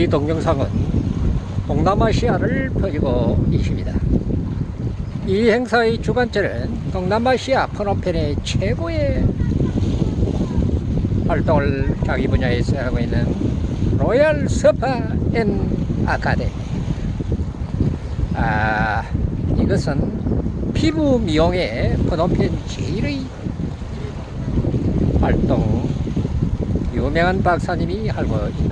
이 동영상은 동남아시아를 펴지고 있습니다. 이 행사의 주관자는 동남아시아 프놈펜의 최고의 활동을 자기 분야에서 하고 있는 로얄 스파 앤 아카데미. 아, 이것은 피부 미용의 프놈펜 제일의 활동 유명한 박사님이 하고 있는 것입니다.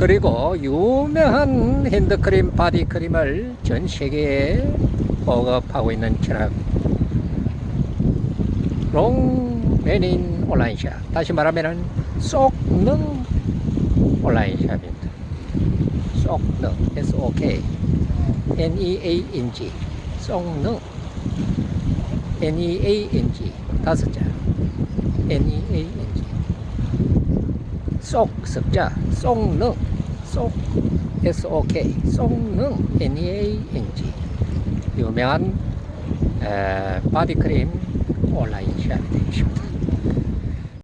그리고 유명한 핸드크림, 바디크림을 전 세계에 보급하고 있는 천학 롱맨인 온라인샵. 다시 말하면은 쏙능 온라인샵입니다. 쏙능, S-O-K, N-E-A-N-G, 쏙능, N-E-A-N-G, 다섯 자, N-E-A-N-G. 쏙 습자 쏙능 쏙 S-O-K 쏙능 N-E-A-N-G 유명한 에, 바디크림 온라인 샵이 되겠습니다